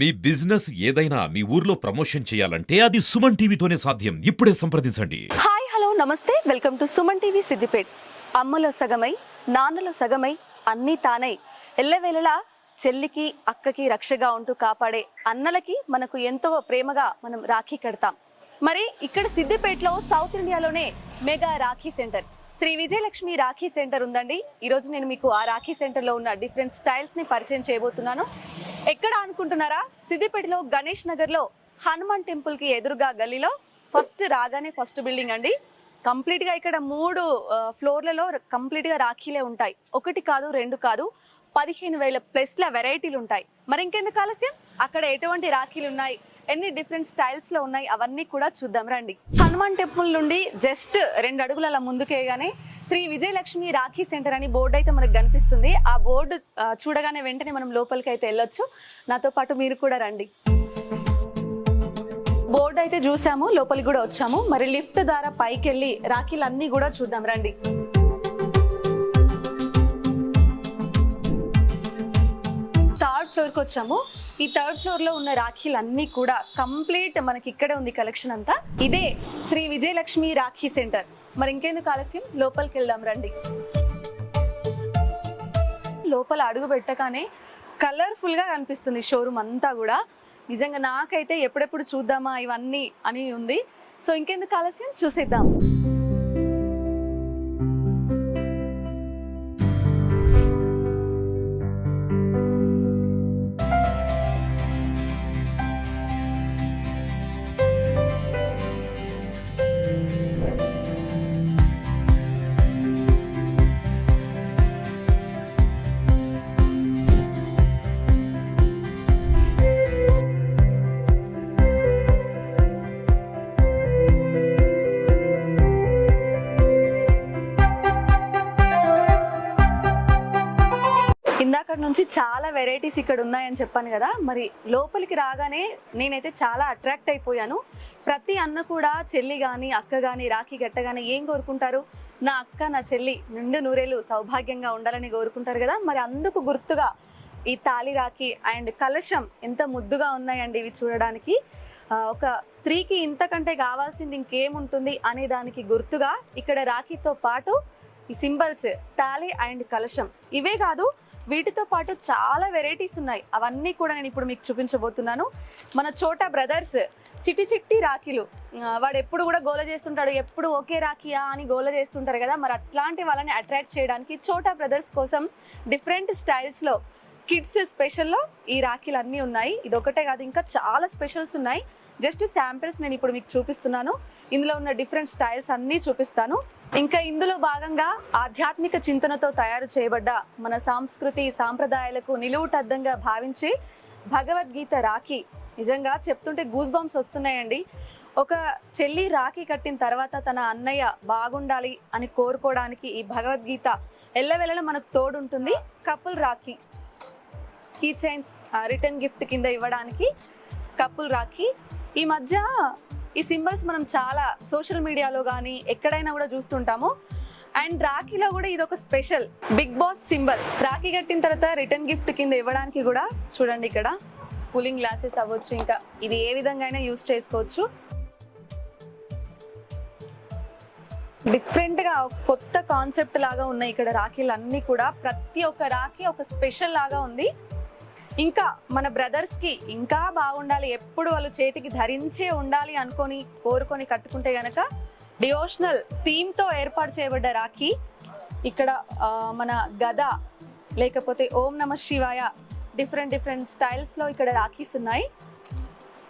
మీ business ఏదైనా మీ ఊర్లో promotion చేయాలంటే అది సుమన్ టీవీతోనే సాధ్యం. ఇప్పుడే సంప్రదించండి. హాయ్ హలో నమస్తే. Welcome to Suman TV Siddipet. అమ్మలో సగమై నాన్నలో సగమై అన్నీ తానై. ఎల్లవేళలా చెల్లికి అక్కకి రక్షగా ఉంటూ కాపాడే అన్నలకి మనకు ఎంతో ప్రేమగా మనం రాఖీ కడతాం. మరి ఇక్కడ సిద్దిపేటలో సౌత్ ఇండియాలోనే mega rakhi centre. Shri Vijayalakshmi rakhi centre ఉందండి. ఈరోజు నేను మీకు ఆ రాఖీ సెంటర్లో ఉన్న డిఫరెంట్ స్టైల్స్ని పరిచయం చేయబోతున్నాను. ఎక్కడ అనుకుంటున్నారా? సిద్దిపేటలో గణేష్ నగర్లో హనుమాన్ టెంపుల్కి ఎదురుగా గల్లీలో ఫస్ట్ రాగానే ఫస్ట్ బిల్డింగ్ అండి. కంప్లీట్గా ఇక్కడ మూడు ఫ్లోర్లలో కంప్లీట్గా రాఖీలే ఉంటాయి. ఒకటి కాదు రెండు కాదు పదిహేను వేల ప్లస్ల వెరైటీలు ఉంటాయి. మరి ఇంకెందుకు ఆలస్యం? అక్కడ ఎటువంటి రాఖీలు ఉన్నాయి? ఎన్ని డిఫరెంట్ స్టైల్స్లో ఉన్నాయి? అవన్నీ కూడా చూద్దాం రండి. హనుమాన్ టెంపుల్ నుండి జస్ట్ రెండు అడుగుల అలా ముందుకేగానే శ్రీ విజయలక్ష్మి రాఖీ సెంటర్ అని బోర్డు అయితే మనకు కనిపిస్తుంది. ఆ బోర్డు చూడగానే వెంటనే మనం లోపలికి అయితే వెళ్ళొచ్చు. నాతో పాటు మీరు కూడా రండి. బోర్డు అయితే చూసాము లోపలికి కూడా వచ్చాము. మరి లిఫ్ట్ ద్వారా పైకి వెళ్ళి రాఖీలు అన్ని కూడా చూద్దాం రండి. థర్డ్ ఫ్లోర్కి వచ్చాము. ఈ థర్డ్ ఫ్లోర్లో ఉన్న రాఖీలు అన్ని కూడా కంప్లీట్ మనకి ఇక్కడే ఉంది కలెక్షన్ అంతా. ఇదే శ్రీ విజయలక్ష్మి రాఖీ సెంటర్. మరి ఇంకెందుకు ఆలస్యం? లోపలికి వెళ్దాం రండి. లోపల అడుగు పెట్టగానే కలర్ఫుల్గా కనిపిస్తుంది షోరూమ్ అంతా కూడా. నిజంగా నాకైతే ఎప్పుడెప్పుడు చూద్దామా ఇవన్నీ అని ఉంది. సో ఇంకెందుకు ఆలస్యం? చూసేద్దాం. చాలా వెరైటీస్ ఇక్కడ ఉన్నాయని చెప్పాను కదా. మరి లోపలికి రాగానే నేనైతే చాలా అట్రాక్ట్ అయిపోయాను. ప్రతి అన్న కూడా చెల్లి కానీ అక్క కానీ రాఖీ గట్టగానే ఏం కోరుకుంటారు? నా అక్క నా చెల్లి నిండు నూరేళ్ళు సౌభాగ్యంగా ఉండాలని కోరుకుంటారు కదా. మరి అందుకు గుర్తుగా ఈ తాళి రాఖీ అండ్ కలశం ఎంత ముద్దుగా ఉన్నాయండి ఇవి చూడడానికి. ఒక స్త్రీకి ఇంతకంటే కావాల్సింది ఇంకేముంటుంది అనే దానికి గుర్తుగా ఇక్కడ రాఖీతో పాటు ఈ సింబల్స్ తాళి అండ్ కలశం. ఇవే కాదు వీటితో పాటు చాలా వెరైటీస్ ఉన్నాయి. అవన్నీ కూడా నేను ఇప్పుడు మీకు చూపించబోతున్నాను. మన చోటా బ్రదర్స్ చిట్టి చిట్టి రాఖీలు. వాడు ఎప్పుడు కూడా గోల చేస్తుంటాడు. ఎప్పుడు ఒకే రాఖీయా అని గోల చేస్తుంటారు కదా. మరి అట్లాంటి వాళ్ళని అట్రాక్ట్ చేయడానికి చోటా బ్రదర్స్ కోసం డిఫరెంట్ స్టైల్స్లో కిడ్స్ స్పెషల్లో ఈ రాఖీలు అన్నీ ఉన్నాయి. ఇది ఒకటే కాదు ఇంకా చాలా స్పెషల్స్ ఉన్నాయి. జస్ట్ శాంపిల్స్ నేను ఇప్పుడు మీకు చూపిస్తున్నాను. ఇందులో ఉన్న డిఫరెంట్ స్టైల్స్ అన్నీ చూపిస్తాను. ఇంకా ఇందులో భాగంగా ఆధ్యాత్మిక చింతనతో తయారు చేయబడ్డ మన సంస్కృతి సాంప్రదాయాలకు నిలువుటద్దంగా భావించి భగవద్గీత రాఖీ. నిజంగా చెప్తుంటే గూస్ బంప్స్ వస్తున్నాయండి. ఒక చెల్లి రాఖీ కట్టిన తర్వాత తన అన్నయ్య బాగుండాలి అని కోరుకోవడానికి ఈ భగవద్గీత ఎల్లవెల్లలా మనకు తోడుంటుంది. Couple rakhi. Key chains return gift కింద ఇవ్వడానికి కపుల్ రాఖీ. ఈ మధ్య ఈ సింబల్స్ మనం చాలా సోషల్ మీడియాలో కానీ ఎక్కడైనా కూడా చూస్తుంటాము. అండ్ రాఖీలో కూడా ఇది ఒక special Bigg Boss symbol. Rakhi కట్టిన తర్వాత రిటర్న్ గిఫ్ట్ కింద ఇవ్వడానికి కూడా చూడండి ఇక్కడ. కూలింగ్ గ్లాసెస్ అవ్వచ్చు ఇంకా ఇది ఏ విధంగా అయినా యూస్ చేసుకోవచ్చు. డిఫరెంట్గా కొత్త కాన్సెప్ట్ లాగా ఉన్నాయి ఇక్కడ రాఖీలు అన్నీ కూడా. ప్రతి ఒక్క రాఖీ ఒక స్పెషల్ లాగా ఉంది. ఇంకా మన బ్రదర్స్కి ఇంకా బాగుండాలి. ఎప్పుడు వాళ్ళు చేతికి ధరించే ఉండాలి అనుకొని కోరుకొని కట్టుకుంటే గనక డివోషనల్ థీమ్తో ఏర్పాటు చేయబడ్డ రాఖీ. ఇక్కడ మన గద లేకపోతే ఓం నమ శివాయ డిఫరెంట్ డిఫరెంట్ స్టైల్స్లో ఇక్కడ రాఖీస్ ఉన్నాయి.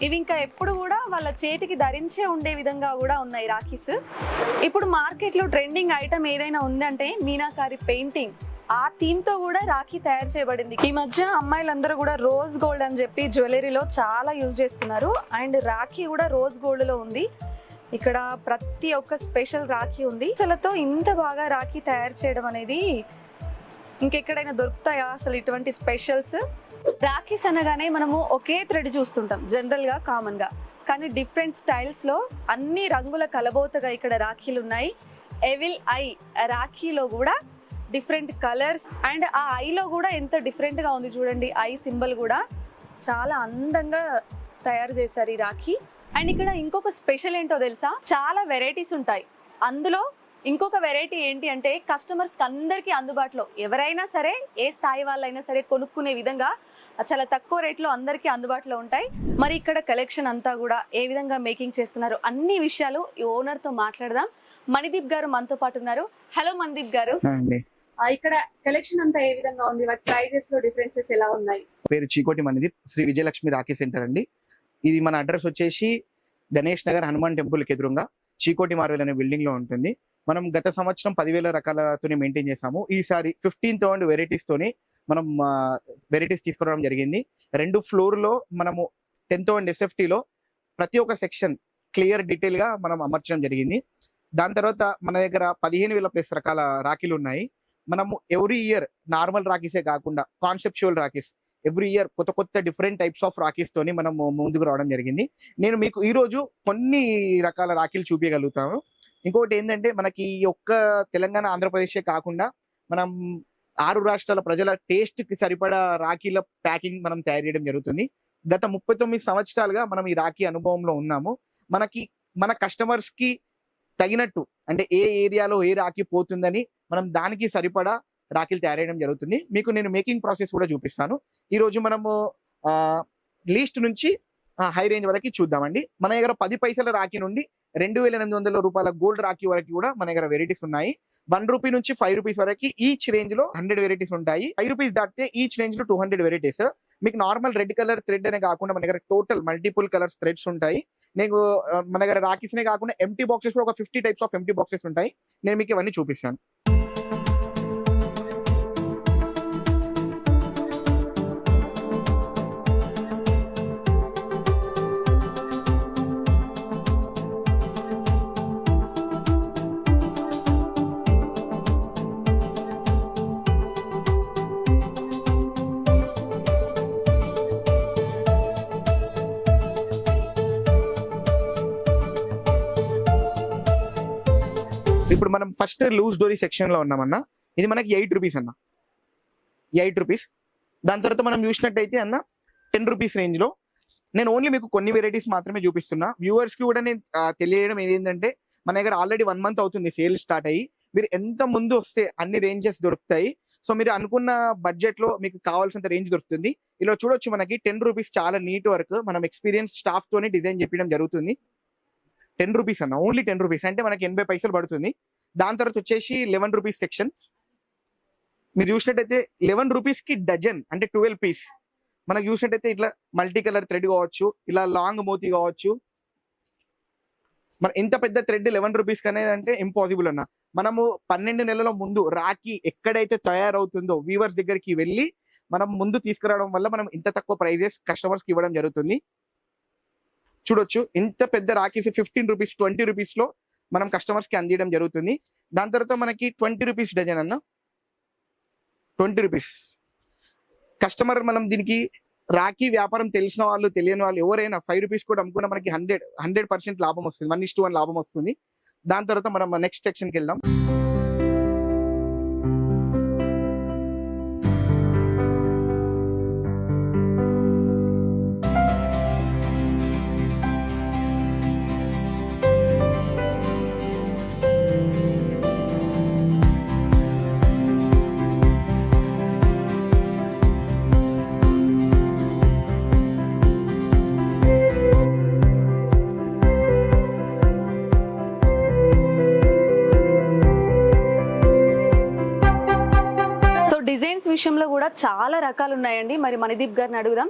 ఇవి ఇంకా ఎప్పుడు కూడా వాళ్ళ చేతికి ధరించే ఉండే విధంగా కూడా ఉన్నాయి రాఖీస్. ఇప్పుడు మార్కెట్లో ట్రెండింగ్ ఐటమ్ ఏదైనా ఉందంటే మీనాకారి పెయింటింగ్ ఆ థీమ్తో కూడా రాఖీ తయారు చేయబడింది. ఈ మధ్య అమ్మాయిలందరూ కూడా రోజ్ గోల్డ్ అని చెప్పి జ్యువెలరీలో చాలా యూజ్ చేస్తున్నారు. అండ్ రాఖీ కూడా రోజ్ గోల్డ్లో ఉంది. ఇక్కడ ప్రతి ఒక్క స్పెషల్ రాఖీ ఉంది. అసలుతో ఇంత బాగా రాఖీ తయారు చేయడం అనేది ఇంకెక్కడైనా దొరుకుతాయా అసలు ఇటువంటి స్పెషల్స్? రాఖీస్ అనగానే మనము ఒకే థ్రెడ్ చూస్తుంటాం జనరల్గా కామన్గా. కానీ డిఫరెంట్ స్టైల్స్లో అన్ని రంగుల కలబోతగా ఇక్కడ రాఖీలు ఉన్నాయి ఎవిల్ ఐ రాఖీలో కూడా డిఫరెంట్ కలర్స్ అండ్ ఆ ఐలో కూడా ఎంత డిఫరెంట్గా ఉంది చూడండి ఐ సింబల్ కూడా. చాలా అందంగా తయారు చేశారు ఈ రాఖీ. అండ్ ఇక్కడ ఇంకొక స్పెషల్ ఏంటో తెలుసా? చాలా వెరైటీస్ ఉంటాయి. అందులో ఇంకొక వెరైటీ ఏంటి అంటే కస్టమర్స్ అందరికీ అందుబాటులో. ఎవరైనా సరే ఏ స్థాయి వాళ్ళైనా సరే కొనుక్కునే విధంగా చాలా తక్కువ రేట్లో అందరికీ అందుబాటులో ఉంటాయి. మరి ఇక్కడ కలెక్షన్ అంతా కూడా ఏ విధంగా మేకింగ్ చేస్తున్నారు అన్ని విషయాలు ఈ ఓనర్తో మాట్లాడదాం. మణిదీప్ గారు మనతో పాటు ఉన్నారు. హలో మణిదీప్ గారు. ఇక్కడ కలెక్షన్ అంతా ఏ విధంగా ఉంది? వాటి ప్రైజెస్లో డిఫరెన్సెస్ ఎలా ఉన్నాయి? పేరు చీకోటి మనది. శ్రీ విజయలక్ష్మి రాఖీ సెంటర్ అండి. ఇది మన అడ్రస్ వచ్చేసి గణేష్ నగర్ హనుమాన్ టెంపుల్కి ఎదురుగా చీకోటి మార్వెల్ అనే బిల్డింగ్లో ఉంటుంది. మనం గత సంవత్సరం పదివేల రకాలతోనే మెయింటైన్ చేసాము ఈసారి ఫిఫ్టీన్ థౌసండ్ వెరైటీస్ తోని మనం వెరైటీస్ తీసుకురావడం జరిగింది. రెండు ఫ్లోర్లో మనము టెన్ థౌసండ్ ఎస్ఎఫ్టీలో ప్రతి ఒక్క సెక్షన్ క్లియర్ డీటెయిల్గా మనం అమర్చడం జరిగింది. దాని తర్వాత మన దగ్గర పదిహేను వేల ప్లస్ రకాల రాఖీలు ఉన్నాయి. మనము ఎవ్రీ ఇయర్ నార్మల్ రాఖీసే కాకుండా కాన్సెప్చువల్ రాఖీస్ ఎవ్రీ ఇయర్ కొత్త కొత్త డిఫరెంట్ టైప్స్ ఆఫ్ రాఖీస్ తోని మనం ముందుకు రావడం జరిగింది. నేను మీకు ఈ రోజు కొన్ని రకాల రాఖీలు చూపించగలుగుతాను ఇంకొకటి ఏంటంటే మనకి ఈ ఒక్క తెలంగాణ ఆంధ్రప్రదేశే కాకుండా మనం ఆరు రాష్ట్రాల ప్రజల టేస్ట్కి సరిపడా రాఖీల ప్యాకింగ్ మనం తయారు చేయడం జరుగుతుంది. గత ముప్పై తొమ్మిది సంవత్సరాలుగా మనం ఈ రాఖీ అనుభవంలో ఉన్నాము. మనకి మన కస్టమర్స్కి తగినట్టు అంటే ఏ ఏరియాలో ఏ రాఖీ పోతుందని మనం దానికి సరిపడా రాఖీలు తయారేయడం జరుగుతుంది. మీకు నేను మేకింగ్ ప్రాసెస్ కూడా చూపిస్తాను. ఈరోజు మనము లీస్ట్ నుంచి హై రేంజ్ వరకు చూద్దామండి. మన దగ్గర పది పైసల రాఖీ నుండి రెండు వేల ఎనిమిది వందల రూపాయల గోల్డ్ రాఖీ వరకు కూడా మన దగ్గర వెరైటీస్ ఉన్నాయి. వన్ రూపీ నుంచి ఫైవ్ రూపీస్ వరకు ఈచ్ రేంజ్లో హండ్రెడ్ వెరైటీస్ ఉంటాయి. ఫైవ్ రూపీస్ దాటితే ఈచ్ రేంజ్లో టూ హండ్రెడ్ వెరైటీస్. మీకు నార్మల్ రెడ్ కలర్ థ్రెడ్ అనే కాకుండా మన దగ్గర టోటల్ మల్టిపుల్ కలర్స్ థ్రెడ్స్ ఉంటాయి. నేను మన దగ్గర రాఖీస్ నే కాకుండా ఎంటీ బాక్సెస్ కూడా ఒక fifty types of empty boxes ఉంటాయి. నేను మీకు ఇవన్నీ చూపిస్తాను. మనం ఫస్ట్ లూజ్ డోరీ సెక్షన్లో ఇది మనకి ఎయిట్ రూపీస్ అన్న. ఎయిట్ రూపీస్ దాని తర్వాత మనం చూసినట్టయితే అన్న టెన్ రూపీస్ రేంజ్లో నేను ఓన్లీ మీకు కొన్ని వెరైటీస్ మాత్రమే చూపిస్తున్నా. వ్యూవర్స్కి కూడా నేను తెలియడం ఏంటంటే మన దగ్గర ఆల్రెడీ వన్ మంత్ అవుతుంది సేల్ స్టార్ట్ అయ్యి. మీరు ఎంత ముందు వస్తే అన్ని రేంజెస్ దొరుకుతాయి. సో మీరు అనుకున్న బడ్జెట్లో మీకు కావాల్సినంత రేంజ్ దొరుకుతుంది. ఇలా చూడొచ్చు మనకి టెన్ రూపీస్ చాలా నీట్ వర్క్ మనం ఎక్స్పీరియన్స్ స్టాఫ్ తోనే డిజైన్ చెప్పడం జరుగుతుంది. టెన్ రూపీస్ అన్న ఓన్లీ టెన్ రూపీస్ అంటే మనకి ఎనభై పైసలు పడుతుంది. దాని తర్వాత వచ్చేసి లెవెన్ రూపీస్ సెక్షన్ మీరు చూసినట్టయితే లెవెన్ రూపీస్కి డజన్ అంటే ట్వెల్వ్ పీస్ మనకు చూసినట్టయితే ఇట్లా మల్టీ కలర్ థ్రెడ్ కావచ్చు ఇలా లాంగ్ మోతీ కావచ్చు. మరి ఇంత పెద్ద థ్రెడ్ లెవెన్ రూపీస్ అనేది అంటే ఇంపాసిబుల్ అన్న. మనము పన్నెండు నెలల ముందు రాఖీ ఎక్కడైతే తయారవుతుందో వీవర్స్ దగ్గరికి వెళ్ళి మనం ముందు తీసుకురావడం వల్ల మనం ఇంత తక్కువ ప్రైజెస్ కస్టమర్స్కి ఇవ్వడం జరుగుతుంది. చూడొచ్చు ఇంత పెద్ద రాఖీస్ ఫిఫ్టీన్ రూపీస్ ట్వంటీ రూపీస్లో మనం కస్టమర్స్కి అందించడం జరుగుతుంది. దాని తర్వాత మనకి ట్వంటీ రూపీస్ డజన్ అన్న. ట్వంటీ రూపీస్ కస్టమర్ మనం దీనికి రాఖీ వ్యాపారం తెలిసిన వాళ్ళు తెలియని వాళ్ళు ఎవరైనా ఫైవ్ రూపీస్ కూడా అమ్ముకున్నా మనకి హండ్రెడ్ హండ్రెడ్ పర్సెంట్ లాభం వస్తుంది. వన్ ఇస్ వన్ లాభం వస్తుంది. దాని తర్వాత మనం నెక్స్ట్ సెక్షన్కి వెళ్దాం. విషయంలో కూడా చాలా రకాలు ఉన్నాయండి మరి మణిదీప్ గారిని అడుగుదాం.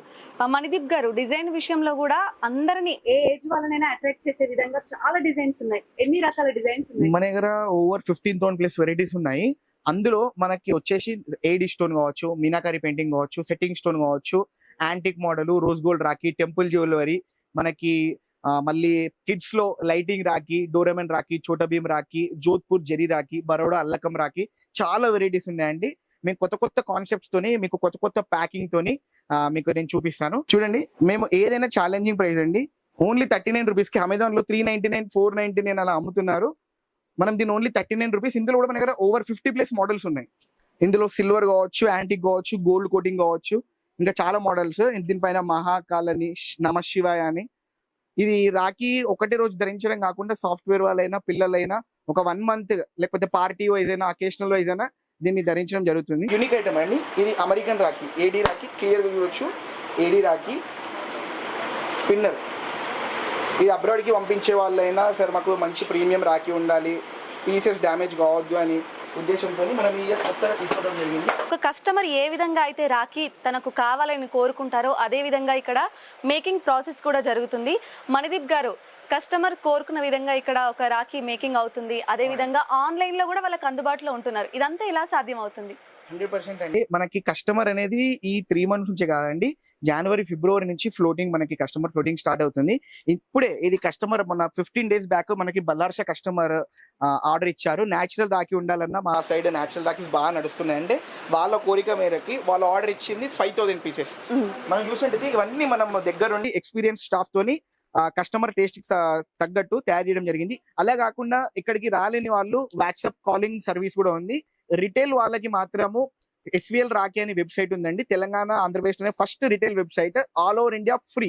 మణిదీప్ గారు డిజైన్ విషయంలో కూడా అందరిని ఏ ఏజ్ వాళ్ళనైనా అట్రాక్ట్ చేసే విధంగా చాలా డిజైన్స్ ఉన్నాయి. ఎన్ని రకాల డిజైన్స్ ఉన్నాయి? మన దగ్గర over fifteen thousand plus varieties ఉన్నాయి. అందులో మనకి వచ్చేసి ఏడి స్టోన్ కావచ్చు మీనాకారి పెయింటింగ్ కావచ్చు సెట్టింగ్ స్టోన్ కావచ్చు antique model rose gold rakhi temple jewellery మనకి మళ్ళీ కిడ్స్లో లైటింగ్ రాఖీ డోరమెన్ రాఖీ చోటభీం భీమ్ రాఖీ జోధ్పూర్ జరీ రాఖీ బరోడా అల్లకం రాఖీ చాలా వెరైటీస్ ఉన్నాయండి. మేము కొత్త కొత్త కాన్సెప్ట్స్ తోని మీకు కొత్త కొత్త ప్యాకింగ్ తోని మీకు నేను చూపిస్తాను. చూడండి మేము ఏదైనా ఛాలెంజింగ్ ప్రైస్ అండి ఓన్లీ థర్టీ నైన్ రూపీస్కి అమెజాన్లో three ninety nine four ninety nine అలా అమ్ముతున్నారు. మనం దీని ఓన్లీ థర్టీ నైన్ రూపీస్ ఇందులో కూడా మన దగ్గర ఓవర్ ఫిఫ్టీ ప్లస్ మోడల్స్ ఉన్నాయి. ఇందులో సిల్వర్ కావచ్చు యాంటిక్ కావచ్చు గోల్డ్ కోటింగ్ కావచ్చు ఇంకా చాలా మోడల్స్ దీనిపైన మహాకాలని నమ శివాయ అని ఇది రాఖీ ఒకటే రోజు ధరించడం కాకుండా సాఫ్ట్వేర్ వాళ్ళైనా పిల్లలైనా ఒక వన్ మంత్ లేకపోతే పార్టీ వైజ్ అయినా అకేషనల్ వైజ్ అయినా దీన్ని ధరించడం జరుగుతుంది. యూనిక్ ఐటమ్ అండి. ఇది అమెరికన్ రాఖీ ఏడీ రాఖీ క్లియర్గా చూడొచ్చు ఏడీ రాఖీ స్పిన్నర్ ఇది అబ్రాడ్కి పంపించే వాళ్ళైనా సరే మాకు మంచి ప్రీమియం రాఖీ ఉండాలి. పీసెస్ డ్యామేజ్ కావద్దు అని ఉద్దేశంతో మనం ఈ కొత్తగా తీసుకోవడం జరిగింది. ఒక కస్టమర్ ఏ విధంగా అయితే రాఖీ తనకు కావాలని కోరుకుంటారో అదే విధంగా ఇక్కడ మేకింగ్ ప్రాసెస్ కూడా జరుగుతుంది. మణిదీప్ గారు కస్టమర్ కోరుకున్న విధంగా ఇక్కడ ఒక రాఖీ మేకింగ్ అవుతుంది. అదే విధంగా ఆన్లైన్లో కూడా వాళ్ళకి అందుబాటులో ఉంటున్నారు. ఇదంతా ఎలా సాధ్యం అవుతుంది హండ్రెడ్ పర్సెంట్ అండి. మనకి కస్టమర్ అనేది ఈ త్రీ మంత్స్ నుంచే కాదండి. జనవరి ఫిబ్రవరి నుంచి ఫ్లోటింగ్ మనకి కస్టమర్ ఫ్లోటింగ్ స్టార్ట్ అవుతుంది. ఇప్పుడే ఇది కస్టమర్ మన ఫిఫ్టీన్ డేస్ బ్యాక్ మనకి బల్లార్ష కస్టమర్ ఆర్డర్ ఇచ్చారు. న్యాచురల్ రాఖీ ఉండాలన్నా మా సైడ్ న్యాచురల్ రాఖీస్ బాగా నడుస్తున్నాయి అంటే వాళ్ళ కోరిక మేరకి వాళ్ళు ఆర్డర్ ఇచ్చింది ఫైవ్ థౌసండ్ పీసెస్. మనం చూసినట్టయితే ఇవన్నీ మనం దగ్గరుండి ఎక్స్పీరియన్స్ స్టాఫ్ తోని కస్టమర్ టేస్ట్కి తగ్గట్టు తయారు చేయడం జరిగింది. అలా కాకుండా ఇక్కడికి రాలేని వాళ్ళు వాట్సాప్ కాలింగ్ సర్వీస్ కూడా ఉంది. రిటైల్ వాళ్ళకి మాత్రము ఎస్విఎల్ రాఖీ అనే వెబ్సైట్ ఉందండి. తెలంగాణ ఆంధ్రప్రదేశ్లోనే first retail website. All over India free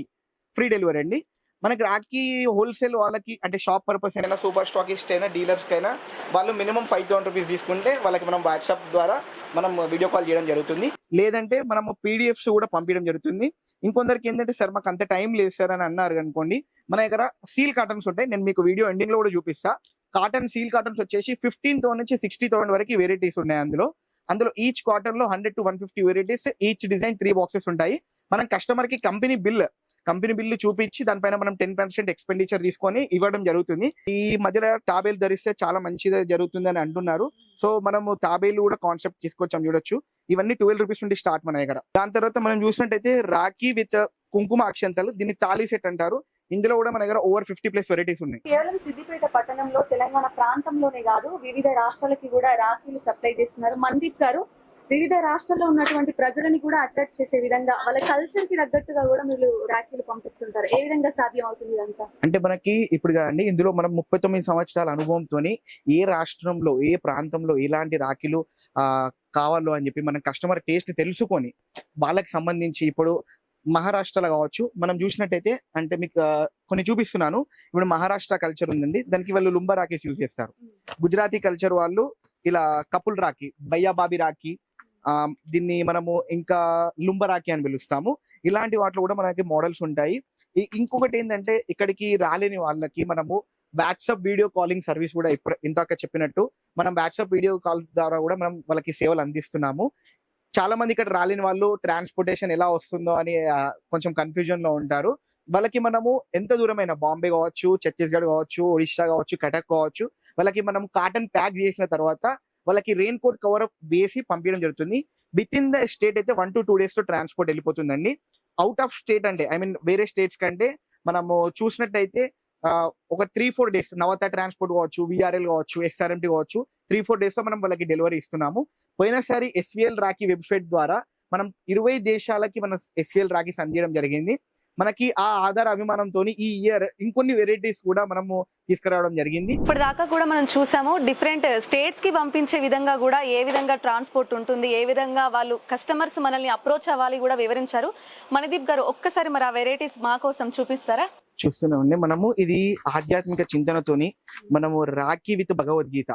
free delivery అండి. మనకి రాఖీ హోల్సేల్ వాళ్ళకి అంటే షాప్ పర్పస్ అయినా సూపర్ స్టాకిస్ట్ అయినా డీలర్స్ అయినా వాళ్ళు మినిమం ఫైవ్ థౌసండ్ రూపీస్ తీసుకుంటే వాళ్ళకి మనం వాట్సాప్ ద్వారా మనం వీడియో కాల్ చేయడం జరుగుతుంది. లేదంటే మనం పీడిఎఫ్స్ కూడా పంపించడం జరుగుతుంది. ఇంకొందరికి ఏంటంటే సార్ మాకు అంత టైం లేదు సార్ అని అన్నారు అనుకోండి మన దగ్గర సీల్ కాటన్స్ ఉంటాయి. నేను మీకు వీడియో ఎండింగ్లో కూడా చూపిస్తా. కాటన్ సీల్ కాటన్స్ వచ్చేసి ఫిఫ్టీన్ థౌసండ్ నుంచి సిక్స్టీ థౌసండ్ వరకు వెరైటీస్ ఉన్నాయి అందులో. అందులో ఈచ్ కాటన్లో hundred to one fifty varieties each design three boxes ఉంటాయి. మనం కస్టమర్కి కంపెనీ బిల్ కంపెనీ బిల్లు చూపించి దానిపైన మనం టెన్ పర్సెంట్ ఎక్స్పెండిచర్ తీసుకొని ఇవ్వడం జరుగుతుంది. ఈ మధ్యలో తాబేలు ధరిస్తే చాలా మంచిది జరుగుతుంది అని అంటున్నారు. సో మనము తాబేలు కూడా కాన్సెప్ట్ తీసుకొచ్చాం చూడొచ్చు. ఇవన్నీ ట్వెల్వ్ రూపీస్ నుండి స్టార్ట్ మన దగ్గర. దాని తర్వాత మనం చూసినట్టయితే రాఖీ విత్ కుంకుమ అక్షంతలు దీన్ని తాళీ సెట్ అంటారు. ఇందులో కూడా మన దగ్గర ఓవర్ ఫిఫ్టీ ప్లస్ వెరైటీస్ ఉన్నాయి. కేవలం సిద్దిపేట పట్టణంలో తెలంగాణ ప్రాంతంలోనే కాదు వివిధ రాష్ట్రాలకి కూడా రాఖీలు సప్లై చేస్తున్నారు. మందీప్ గారు వివిధ రాష్ట్రాల్లో ఉన్నటువంటి ప్రజలని కూడా అట్రాక్ట్ చేసే విధంగా వాళ్ళ కల్చర్కి తగ్గట్టుగా కూడా మీరు రాఖీలు పంపిస్తుంటారు. ఏ విధంగా సాధ్యం అవుతుంది ఇదంతా? అంటే మనకి ఇప్పుడు అండి ఇందులో మనం ముప్పై తొమ్మిది సంవత్సరాల అనుభవంతో ఏ రాష్ట్రంలో ఏ ప్రాంతంలో ఎలాంటి రాఖీలు ఆ కావాలో అని చెప్పి మనం కస్టమర్ టేస్ట్ తెలుసుకొని వాళ్ళకి సంబంధించి ఇప్పుడు మహారాష్ట్రలో కావచ్చు మనం చూసినట్టయితే అంటే మీకు కొన్ని చూపిస్తున్నాను. ఇప్పుడు మహారాష్ట్ర కల్చర్ ఉందండి దానికి వాళ్ళు లుంబ రాఖీస్ యూజ్ చేస్తారు. గుజరాతీ కల్చర్ వాళ్ళు ఇలా కపుల్ రాఖీ బయ్యా బాబీ రాఖీ దీన్ని మనము ఇంకా లుంబరాకి అని పిలుస్తాము. ఇలాంటి వాటిలో కూడా మనకి మోడల్స్ ఉంటాయి. ఇంకొకటి ఏంటంటే ఇక్కడికి రాలేని వాళ్ళకి మనము వాట్సాప్ వీడియో కాలింగ్ సర్వీస్ కూడా ఇప్పుడు ఇందాక చెప్పినట్టు మనం వాట్సాప్ వీడియో కాల్ ద్వారా కూడా మనం వాళ్ళకి సేవలు అందిస్తున్నాము. చాలా మంది ఇక్కడ రాలేని వాళ్ళు ట్రాన్స్పోర్టేషన్ ఎలా వస్తుందో అని కొంచెం కన్ఫ్యూజన్లో ఉంటారు. వాళ్ళకి మనము ఎంత దూరమైన బాంబే కావచ్చు ఛత్తీస్గఢ్ కావచ్చు ఒడిశా కావచ్చు కటక్ కావచ్చు వాళ్ళకి మనం కాటన్ ప్యాక్ చేసిన తర్వాత వాళ్ళకి రెయిన్ కోట్ కవర్ వేసి పంపించడం జరుగుతుంది. విత్ ఇన్ ద స్టేట్ అయితే వన్ టు టూ డేస్లో ట్రాన్స్పోర్ట్ వెళ్ళిపోతుందండి. అవుట్ ఆఫ్ స్టేట్ అంటే ఐ మీన్ వేరే స్టేట్స్ కంటే మనము చూసినట్టయితే ఒక three four days Navata transport కావచ్చు విఆర్ఎల్ కావచ్చు ఎస్ఆర్ఎంటీ కావచ్చు త్రీ ఫోర్ డేస్లో మనం వాళ్ళకి డెలివరీ ఇస్తున్నాము. పోయినసారి ఎస్విఎల్ రాఖీ వెబ్సైట్ ద్వారా మనం ఇరవై దేశాలకి మన ఎస్విఎల్ రాఖీస్ అందించడం జరిగింది. మనకి ఆ ఆధార అభిమానంతో ఈ ఇయర్ ఇంకొన్ని వెరైటీస్ కూడా మనము తీసుకురావడం జరిగింది. ఇప్పటిదాకా కూడా మనం చూసాము డిఫరెంట్ స్టేట్స్కి పంపించే విధంగా కూడా ఏ విధంగా ట్రాన్స్పోర్ట్ ఉంటుంది ఏ విధంగా వాళ్ళు కస్టమర్స్ మనల్ని అప్రోచ్ అవ్వాలి కూడా వివరించారు. మణిదీప్ గారు ఒక్కసారి మరి ఆ వెరైటీస్ మా కోసం చూపిస్తారా? చూస్తూనే ఉండే మనము ఇది ఆధ్యాత్మిక చింతనతోని మనము rakhi with Bhagavad Gita.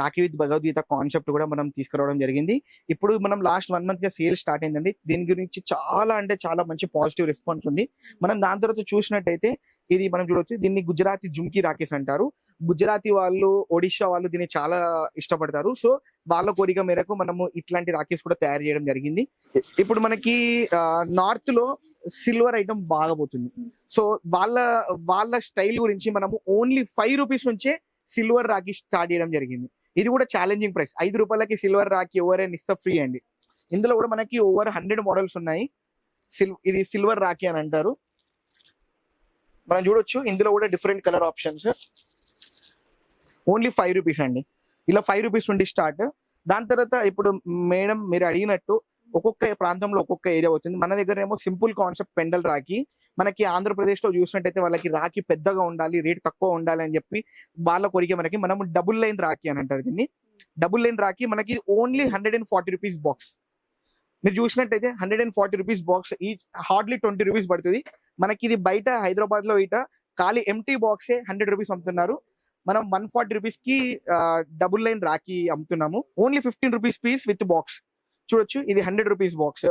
Rakhi with Bhagavad Gita concept కూడా మనం తీసుకురావడం జరిగింది. ఇప్పుడు మనం లాస్ట్ వన్ మంత్గా సేల్ స్టార్ట్ అయిందండి. దీని గురించి చాలా అంటే చాలా మంచి పాజిటివ్ రెస్పాన్స్ ఉంది. మనం దాని తర్వాత చూసినట్టయితే ఇది మనం చూడొచ్చు. దీన్ని గుజరాతీ జుంకీ రాఖీస్ అంటారు. గుజరాతీ వాళ్ళు ఒడిషా వాళ్ళు దీన్ని చాలా ఇష్టపడతారు. సో వాళ్ళ కోరిక మేరకు మనము ఇట్లాంటి రాఖీస్ కూడా తయారు చేయడం జరిగింది. ఇప్పుడు మనకి నార్త్లో సిల్వర్ ఐటమ్ బాగా పోతుంది. సో వాళ్ళ వాళ్ళ స్టైల్ గురించి మనము ఓన్లీ ఫైవ్ రూపీస్ నుంచే సిల్వర్ రాఖీ స్టార్ట్ చేయడం జరిగింది. ఇది కూడా ఛాలెంజింగ్ ప్రైస్ ఐదు రూపాయలకి సిల్వర్ రాఖీ అండ్ ఇస్తా ఫ్రీ అండి. ఇందులో కూడా మనకి ఓవర్ హండ్రెడ్ మోడల్స్ ఉన్నాయి. సిల్ ఇది సిల్వర్ రాఖీ అని అంటారు. మనం చూడొచ్చు ఇందులో కూడా different colour options only five rupees అండి. ఇలా ఫైవ్ రూపీస్ నుండి స్టార్ట్ దాని తర్వాత ఇప్పుడు మేడం మీరు అడిగినట్టు ఒక్కొక్క ప్రాంతంలో ఒక్కొక్క ఏరియా అవుతుంది మన దగ్గర ఏమో సింపుల్ కాన్సెప్ట్ పెండల్ రాఖీ మనకి ఆంధ్రప్రదేశ్లో చూసినట్టయితే వాళ్ళకి రాఖీ పెద్దగా ఉండాలి రేట్ తక్కువ ఉండాలి అని చెప్పి వాళ్ళ కోరిక మనకి మనం డబుల్ లైన్ రాఖీ అని అంటారు దీన్ని. డబుల్ లైన్ రాఖీ మనకి only hundred and forty rupees box. మీరు చూసినట్టయితే hundred and forty rupees box ఈ హార్డ్లీ ట్వంటీ రూపీస్ పడుతుంది. మనకి ఇది బయట హైదరాబాద్లో ఇట ఖాళీ ఎంటీ బాక్సే హండ్రెడ్ రూపీస్ అమ్ముతున్నారు. మనం వన్ ఫార్టీ రూపీస్కి double line rakhi అమ్ముతున్నాము. Only fifteen rupees piece with box. చూడొచ్చు ఇది హండ్రెడ్ రూపీస్ బాక్స్.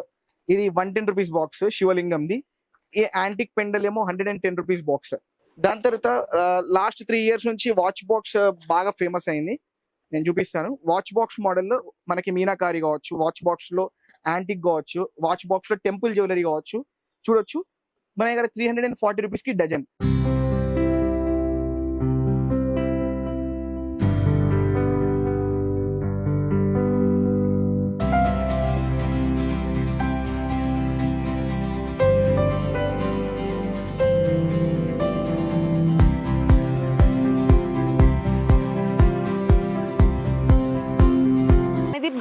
ఇది వన్ టెన్ రూపీస్ బాక్స్ శివలింగంది. ఈ యాంటిక్ పెండల్ ఏమో hundred and ten rupees box. దాని తర్వాత లాస్ట్ త్రీ ఇయర్స్ నుంచి వాచ్ బాక్స్ బాగా ఫేమస్ అయింది. నేను చూపిస్తాను. వాచ్ బాక్స్ మోడల్ మనకి మీనాకారి కావచ్చు వాచ్ బాక్స్లో యాంటిక్ కావచ్చు వాచ్ బాక్స్లో టెంపుల్ జ్యువెలరీ కావచ్చు చూడొచ్చు. మన దగ్గర త్రీ హండ్రెడ్ అండ్ ఫార్టీ రూపీస్కి డజన్.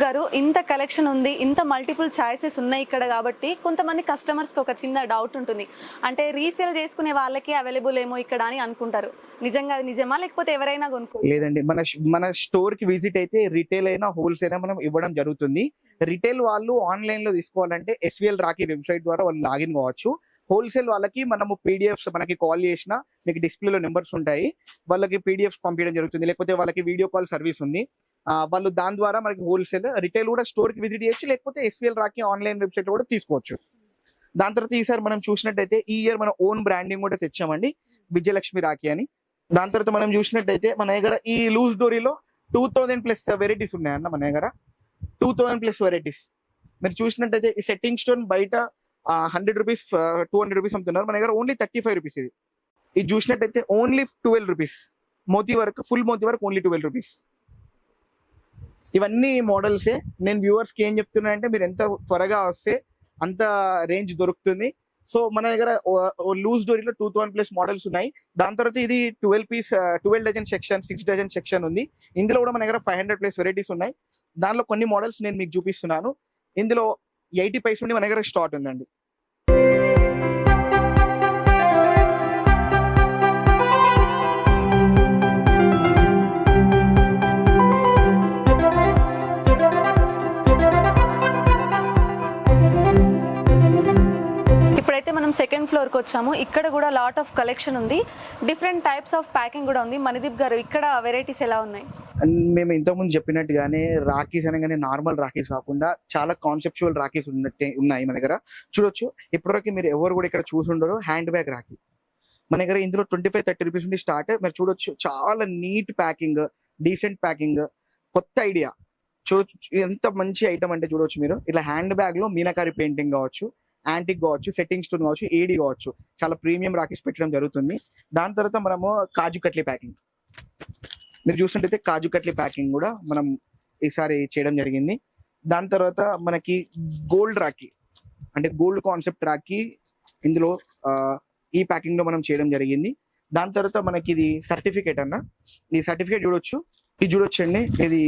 గారు ఇంత కలెక్షన్ ఉంది ఇంత మల్టిపుల్ చాయిసెస్ ఉన్నాయి ఇక్కడ కాబట్టి కొంతమంది కస్టమర్స్కి ఒక చిన్న డౌట్ ఉంటుంది. అంటే రీసేల్ చేసుకునే వాళ్ళకి అవైలబుల్ ఏమో ఇక్కడ అని అనుకుంటారు. నిజంగా అది నిజమా? లేకపోతే ఎవరైనా కొనుక్కో లేదండి. మన మన స్టోర్కి విజిట్ అయితే రిటైల్ అయినా హోల్సేల్ అయినా మనం ఇవ్వడం జరుగుతుంది. రిటైల్ వాళ్ళు ఆన్లైన్లో తీసుకోవాలంటే ఎస్విఎల్ రాకి వెబ్సైట్ ద్వారా వాళ్ళు లాగిన్ కావచ్చు. హోల్సేల్ వాళ్ళకి మనము పీడిఎఫ్స్ మనకి కాల్ చేసిన మీకు డిస్ప్లేలో నెంబర్స్ ఉంటాయి. వాళ్ళకి పీడిఎఫ్స్ పంపించడం జరుగుతుంది. లేకపోతే వాళ్ళకి వీడియో కాల్ సర్వీస్ ఉంది. వాళ్ళు దాని ద్వారా మనకి హోల్సేల్ రిటైల్ కూడా స్టోర్కి విజిట్ చేయొచ్చు లేకపోతే ఎస్విఎల్ రాకి ఆన్లైన్ వెబ్సైట్ కూడా తీసుకోవచ్చు. దాని తర్వాత ఈసారి మనం చూసినట్టయితే ఈ ఇయర్ మన ఓన్ బ్రాండింగ్ కూడా తెచ్చామండి విజయలక్ష్మి రాఖీ అని. దాని తర్వాత మనం చూసినట్టయితే మన దగ్గర ఈ లూజ్ డోరీలో టూ థౌజండ్ ప్లస్ వెరైటీస్ ఉన్నాయన్న మన దగ్గర. టూ థౌజండ్ ప్లస్ వెరైటీస్ మీరు చూసినట్టయితే ఈ సెట్టింగ్ స్టోన్ బయట hundred rupees two hundred rupees అమ్ముతున్నారు మన దగ్గర ఓన్లీ థర్టీ ఫైవ్ రూపీస్ ఇది. ఇది చూసినట్టయితే ఓన్లీ ట్వెల్వ్ రూపీస్ మోతీ వర్క్ ఫుల్ మోతీ వర్క్ ఓన్లీ ట్వెల్వ్ రూపీస్ ఇవన్నీ మోడల్సే. నేను వ్యూవర్స్కి ఏం చెప్తున్నా అంటే మీరు ఎంత త్వరగా వస్తే అంత రేంజ్ దొరుకుతుంది. సో మన దగ్గర లూజ్ డోరీలో టూ థౌసండ్ ప్లస్ మోడల్స్ ఉన్నాయి. దాని తర్వాత ఇది twelve piece twelve dozen section six dozen section ఉంది. ఇందులో కూడా మన దగ్గర ఫైవ్ హండ్రెడ్ ప్లస్ వెరైటీస్ ఉన్నాయి. దానిలో కొన్ని మోడల్స్ నేను మీకు చూపిస్తున్నాను. ఇందులో ఎయిటీ పైస్ నుండి మన దగ్గర స్టార్ట్ ఉందండి. మనం సెకండ్ ఫ్లోర్కి వచ్చాము. ఇక్కడ కూడా లాట్ ఆఫ్ కలెక్షన్ ఉంది. డిఫరెంట్ టైప్స్ ఆఫ్ ప్యాకింగ్ కూడా ఉంది. మణిదీప్ గారు ఇక్కడ వెరైటీస్ ఎలా ఉన్నాయి? అండ్ మేము ఇంతకుముందు చెప్పినట్టుగానే రాఖీస్ అనగానే నార్మల్ రాఖీస్ కాకుండా చాలా కాన్సెప్చువల్ రాఖీస్ ఉన్నట్టే ఉన్నాయి మన దగ్గర. చూడొచ్చు. ఇప్పటివరకు మీరు ఎవరు కూడా ఇక్కడ చూసుండరు హ్యాండ్ బ్యాగ్ రాఖీ. మన దగ్గర ఇందులో ట్వంటీ ఫైవ్ థర్టీ రూపీస్ నుండి స్టార్ట్ మీరు చూడొచ్చు. చాలా నీట్ ప్యాకింగ్ డీసెంట్ ప్యాకింగ్ కొత్త ఐడియా చూడొచ్చు. ఎంత మంచి ఐటమ్ అంటే చూడొచ్చు మీరు. ఇట్లా హ్యాండ్ బ్యాగ్లో మీనాకారి పెయింటింగ్ కావచ్చు. యాంటిక్ కావచ్చు సెట్టింగ్ స్టోన్ కావచ్చు ఏడి కావచ్చు. చాలా ప్రీమియం రాకెట్స్ పెట్టడం జరుగుతుంది. దాని తర్వాత మనము కాజు కట్లీ ప్యాకింగ్. మీరు చూసినట్టయితే కాజు కట్లీ ప్యాకింగ్ కూడా మనం ఈసారి చేయడం జరిగింది. దాని తర్వాత మనకి గోల్డ్ రాఖీ అంటే గోల్డ్ కాన్సెప్ట్ రాఖీ ఇందులో ఈ ప్యాకింగ్లో మనం చేయడం జరిగింది. దాని తర్వాత మనకి ఇది సర్టిఫికేట్ అన్న. ఈ సర్టిఫికేట్ చూడొచ్చు. ఇది చూడొచ్చు అండి ఇది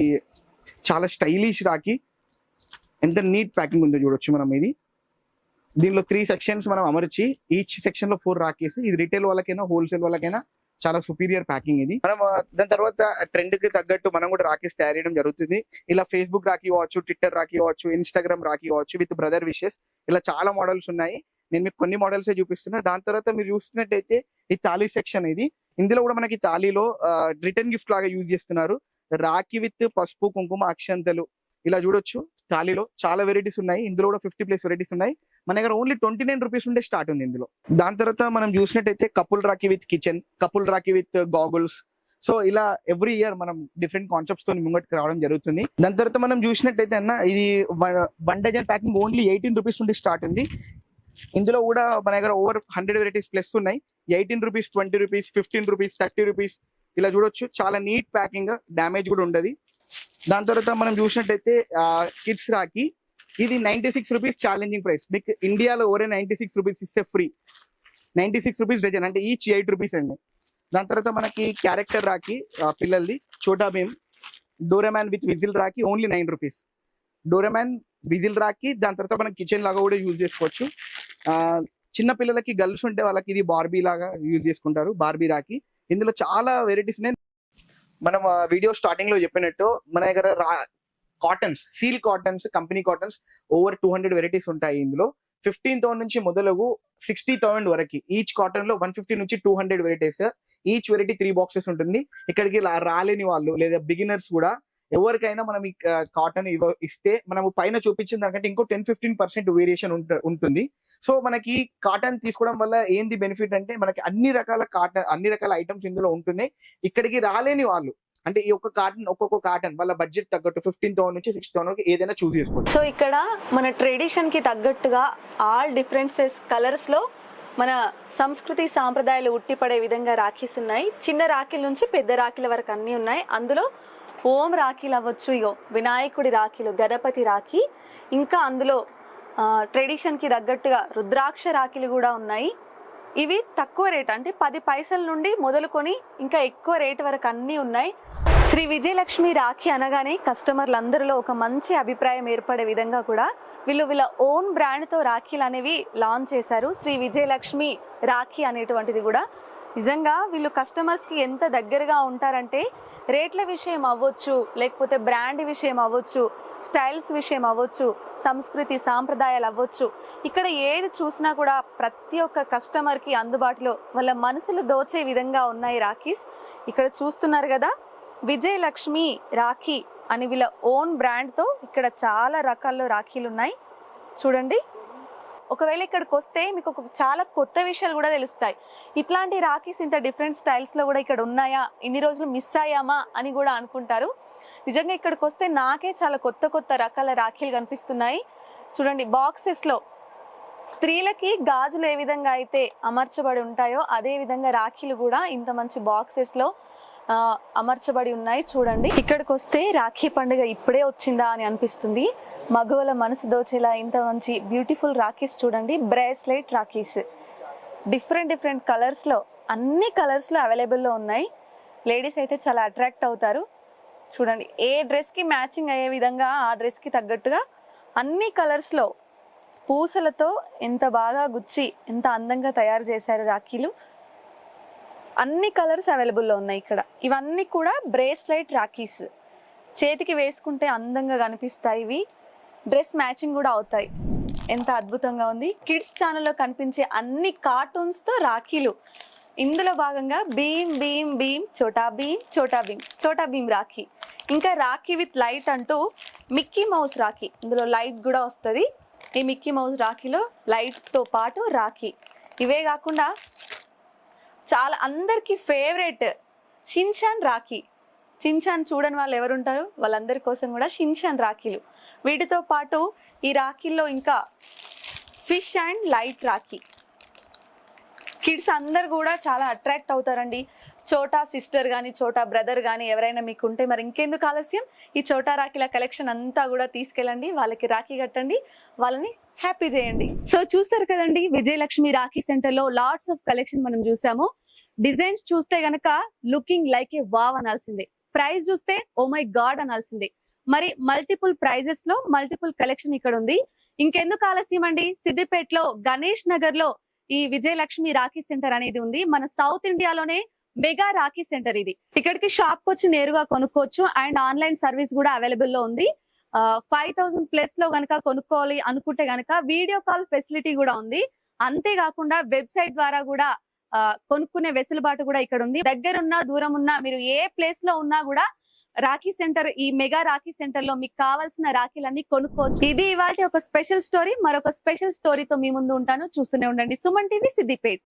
చాలా స్టైలిష్ రాఖీ. ఎంత నీట్ ప్యాకింగ్ ఉందో చూడొచ్చు మనం ఇది. దీనిలో త్రీ సెక్షన్స్ మనం అమర్చి ఈచ్ సెక్షన్లో ఫోర్ రాకేస్ ఇది రిటైల్ వాళ్ళకైనా హోల్సేల్ వాళ్ళకైనా చాలా సుపీరియర్ ప్యాకింగ్ ఇది. మనం దాని తర్వాత ట్రెండ్కి తగ్గట్టు మనం కూడా రాఖీస్ తయారు చేయడం జరుగుతుంది. ఇలా ఫేస్బుక్ రాఖీ కావచ్చు ట్విట్టర్ రాఖీ కావచ్చు ఇన్స్టాగ్రామ్ రాఖీ కావచ్చు విత్ బ్రదర్ విషెస్ ఇలా చాలా మోడల్స్ ఉన్నాయి. నేను మీకు కొన్ని మోడల్స్ చూపిస్తున్నా. దాని తర్వాత మీరు చూసినట్టయితే ఈ తాళీ సెక్షన్ ఇది. ఇందులో కూడా మనకి తాళీలో రిటర్న్ గిఫ్ట్ లాగా యూజ్ చేస్తున్నారు. రాఖీ విత్ పసుపు కుంకుమ అక్షంతలు. ఇలా చూడొచ్చు. తాళీలో చాలా వెరైటీస్ ఉన్నాయి. ఇందులో కూడా ఫిఫ్టీ ప్లస్ వెరైటీస్ ఉన్నాయి. మన దగ్గర ఓన్లీ ట్వంటీ నైన్ రూపీస్ ఉండే స్టార్ట్ ఉంది ఇందులో. దాని తర్వాత మనం చూసినట్టయితే couple rakhi with kitchen couple rakhi with goggles so ఇలా ఎవ్రీ ఇయర్ మనం డిఫరెంట్ కాన్సెప్ట్స్తో ముంగటికి రావడం జరుగుతుంది. దాని తర్వాత మనం చూసినట్టయితే అన్న ఇది one dozen packing only eighteen rupees నుండి స్టార్ట్ ఉంది. ఇందులో కూడా మన దగ్గర ఓవర్ హండ్రెడ్ వెరైటీస్ ప్లస్ ఉన్నాయి. Eighteen rupees twenty rupees fifteen rupees thirty rupees ఇలా చూడొచ్చు. చాలా నీట్ ప్యాకింగ్ డ్యామేజ్ కూడా ఉండదు. దాని తర్వాత మనం చూసినట్టయితే uh, కిడ్స్ రాకి ఇది ninety six rupees challenging price మీకు ఇండియాలో ఓరే నైన్టీ సిక్స్ రూపీస్ ఇస్తే free ninety six rupees dozen అంటే ఈచ్ ఎయిట్ రూపీస్ అండి. దాని తర్వాత మనకి క్యారెక్టర్ రాకి పిల్లల్ది పిల్లలది Chhota Bheem. Doraemon with whistle rakhi only nine rupees Doraemon whistle rakhi దాని తర్వాత మనం కిచెన్ లాగా కూడా యూజ్ చేసుకోవచ్చు. చిన్న పిల్లలకి గర్ల్స్ ఉంటే వాళ్ళకి ఇది బార్బీ లాగా యూజ్ చేసుకుంటారు బార్బీ రాకి ఇందులో చాలా వెరైటీస్ ఉన్నాయి. మనం వీడియో స్టార్టింగ్లో చెప్పినట్టు మన దగ్గర raw cottons seal cottons company cottons over two hundred varieties ఉంటాయి ఇందులో. ఫిఫ్టీన్ థౌసండ్ నుంచి మొదలగు సిక్స్టీ థౌసండ్ వరకు. ఈచ్ కాటన్లో వన్ ఫిఫ్టీ నుంచి two hundred varieties each variety three boxes ఉంటుంది. ఇక్కడికి రాలేని వాళ్ళు లేదా బిగినర్స్ కూడా ఎవరికైనా మనం ఈ కాటన్ ఇస్తే మనము పైన చూపించిన దానికంటే ఇంకో టెన్ ఫిఫ్టీన్ పర్సెంట్ వేరియేషన్ ఉంటుంది. సో మనకి కాటన్ తీసుకోవడం వల్ల ఏంది బెనిఫిట్ అంటే మనకి అన్ని రకాల కాటన్ అన్ని రకాల ఐటమ్స్ ఇందులో ఉంటున్నాయి. ఇక్కడికి రాలేని వాళ్ళు అంటే ఈ ఒక్క కాటన్ ఒక్కొక్క కాటన్ వాళ్ళ బడ్జెట్ తగ్గట్టు ఫిఫ్టీన్ థౌసండ్ నుంచి సిక్స్ థౌసండ్ వరకు ఏదైనా చూస్ చేసుకోవచ్చు. సో ఇక్కడ మన ట్రెడిషన్కి తగ్గట్టుగా ఆల్ డిఫరెన్సెస్ కలర్స్లో మన సంస్కృతి సాంప్రదాయాలు ఉట్టిపడే విధంగా రాఖీస్ ఉన్నాయి. చిన్న రాఖీల నుంచి పెద్ద రాఖీల వరకు అన్నీ ఉన్నాయి. అందులో ఓం రాఖీలు అవ్వచ్చు ఇగో వినాయకుడి రాఖీలు గణపతి రాఖీ. ఇంకా అందులో ట్రెడిషన్కి తగ్గట్టుగా రుద్రాక్ష రాఖీలు కూడా ఉన్నాయి. ఇవి తక్కువ రేట్ అంటే పది పైసల నుండి మొదలుకొని ఇంకా ఎక్కువ రేట్ వరకు అన్నీ ఉన్నాయి. శ్రీ విజయలక్ష్మి రాఖీ అనగానే కస్టమర్లు అందరిలో ఒక మంచి అభిప్రాయం ఏర్పడే విధంగా కూడా వీళ్ళు వీళ్ళ ఓన్ బ్రాండ్తో రాఖీలు అనేవి లాంచ్ చేశారు. శ్రీ విజయలక్ష్మి రాఖీ అనేటువంటిది కూడా నిజంగా వీళ్ళు కస్టమర్స్కి ఎంత దగ్గరగా ఉంటారంటే రేట్ల విషయం అవ్వచ్చు లేకపోతే బ్రాండ్ విషయం అవ్వచ్చు స్టైల్స్ విషయం అవ్వచ్చు సంస్కృతి సాంప్రదాయాలు అవ్వచ్చు. ఇక్కడ ఏది చూసినా కూడా ప్రతి ఒక్క కస్టమర్కి అందుబాటులో వాళ్ళ మనసులు దోచే విధంగా ఉన్నాయి రాఖీస్. ఇక్కడ చూస్తున్నారు కదా విజయలక్ష్మి రాఖీ అని వీళ్ళ ఓన్ బ్రాండ్తో ఇక్కడ చాలా రకాల్లో రాఖీలు ఉన్నాయి. చూడండి. ఒకవేళ ఇక్కడికి వస్తే మీకు ఒక చాలా కొత్త విషయాలు కూడా తెలుస్తాయి. ఇట్లాంటి రాఖీస్ ఇంత డిఫరెంట్ స్టైల్స్లో కూడా ఇక్కడ ఉన్నాయా? ఇన్ని రోజులు మిస్ అయ్యామా? అని కూడా అనుకుంటారు. నిజంగా ఇక్కడికి వస్తే నాకే చాలా కొత్త కొత్త రకాల రాఖీలు కనిపిస్తున్నాయి. చూడండి బాక్సెస్లో స్త్రీలకి గాజులు ఏ విధంగా అయితే అమర్చబడి ఉంటాయో అదే విధంగా రాఖీలు కూడా ఇంత మంచి బాక్సెస్లో అమర్చబడి ఉన్నాయి. చూడండి. ఇక్కడికి వస్తే రాఖీ పండుగ ఇప్పుడే వచ్చిందా అని అనిపిస్తుంది. మగవల మనసు దోచేలా ఇంత మంచి బ్యూటిఫుల్ రాఖీస్ చూడండి. బ్రేస్లెట్ రాఖీస్. డిఫరెంట్ డిఫరెంట్ కలర్స్లో అన్ని కలర్స్లో అవైలబుల్లో ఉన్నాయి. లేడీస్ అయితే చాలా అట్రాక్ట్ అవుతారు. చూడండి. ఏ డ్రెస్కి మ్యాచింగ్ అయ్యే విధంగా ఆ డ్రెస్కి తగ్గట్టుగా అన్ని కలర్స్లో పూసలతో ఎంత బాగా గుచ్చి ఎంత అందంగా తయారు చేశారు రాఖీలు. అన్ని కలర్స్ అవైలబుల్లో ఉన్నాయి ఇక్కడ. ఇవన్నీ కూడా బ్రేస్లైట్ రాఖీస్. చేతికి వేసుకుంటే అందంగా కనిపిస్తాయి ఇవి. డ్రెస్ మ్యాచింగ్ కూడా అవుతాయి. ఎంత అద్భుతంగా ఉంది. కిడ్స్ ఛానల్లో కనిపించే అన్ని కార్టూన్స్తో రాఖీలు. ఇందులో భాగంగా భీమ్ భీమ్ భీమ్ చోటా భీమ్ చోటా భీమ్ చోటా భీమ్ రాఖీ. ఇంకా రాఖీ విత్ లైట్ అంటూ మిక్కీ మౌస్ రాఖీ. ఇందులో లైట్ కూడా వస్తుంది. ఈ మిక్కీ మౌస్ రాఖీలో లైట్తో పాటు రాఖీ. ఇవే కాకుండా చాలా అందరికీ ఫేవరెట్ షిన్షాన్ రాఖీ. షిన్షాన్ చూడని వాళ్ళు ఎవరుంటారు? వాళ్ళందరి కోసం కూడా షిన్షాన్ రాఖీలు. వీటితో పాటు ఈ రాఖీల్లో ఇంకా fish and light rakhi. Kids అందరు కూడా చాలా అట్రాక్ట్ అవుతారండి. చోటా సిస్టర్ కానీ చోటా బ్రదర్ కానీ ఎవరైనా మీకు ఉంటే మరి ఇంకెందుకు ఆలస్యం? ఈ చోటా రాఖీల కలెక్షన్ అంతా కూడా తీసుకెళ్ళండి. వాళ్ళకి రాఖీ కట్టండి. వాళ్ళని హ్యాపీ చేయండి. సో చూస్తారు కదండి విజయలక్ష్మి రాఖీ సెంటర్లో లాట్స్ ఆఫ్ కలెక్షన్ మనం చూసాము. డిజైన్స్ చూస్తే గనక లుకింగ్ లైక్ ఏ వావ్ అనాల్సిందే. ప్రైస్ చూస్తే ఓ మై గాడ్ అనాల్సిందే. మరి మల్టిపుల్ ప్రైజెస్లో మల్టిపుల్ కలెక్షన్ ఇక్కడ ఉంది. ఇంకెందుకు ఆలస్యం అండి? సిద్దిపేటలో గణేష్ నగర్లో ఈ విజయలక్ష్మి రాఖీ సెంటర్ అనేది ఉంది. మన సౌత్ ఇండియాలోనే మెగా రాఖీ సెంటర్ ఇది. ఇక్కడికి షాప్ వచ్చి నేరుగా కొనుక్కోవచ్చు. అండ్ ఆన్లైన్ సర్వీస్ కూడా అవైలబుల్లో ఉంది. ఫైవ్ థౌసండ్ ప్లస్లో గనక కొనుక్కోవాలి అనుకుంటే గనక వీడియో కాల్ ఫెసిలిటీ కూడా ఉంది. అంతేకాకుండా వెబ్సైట్ ద్వారా కూడా కొనుక్కునే వెసులుబాటు కూడా ఇక్కడ ఉంది దగ్గరున్నా దూరం ఉన్నా మీరు ఏ ప్లేస్లో ఉన్నా కూడా రాఖీ సెంటర్ ఈ మెగా రాఖీ సెంటర్లో మీకు కావాల్సిన రాఖీలన్నీ కొనుక్కోవచ్చు. ఇది ఇవాళ ఒక స్పెషల్ స్టోరీ మరొక స్పెషల్ స్టోరీతో మీ ముందు ఉంటాను. చూస్తూనే ఉండండి. సుమన్ టీవీ సిద్దిపేట్.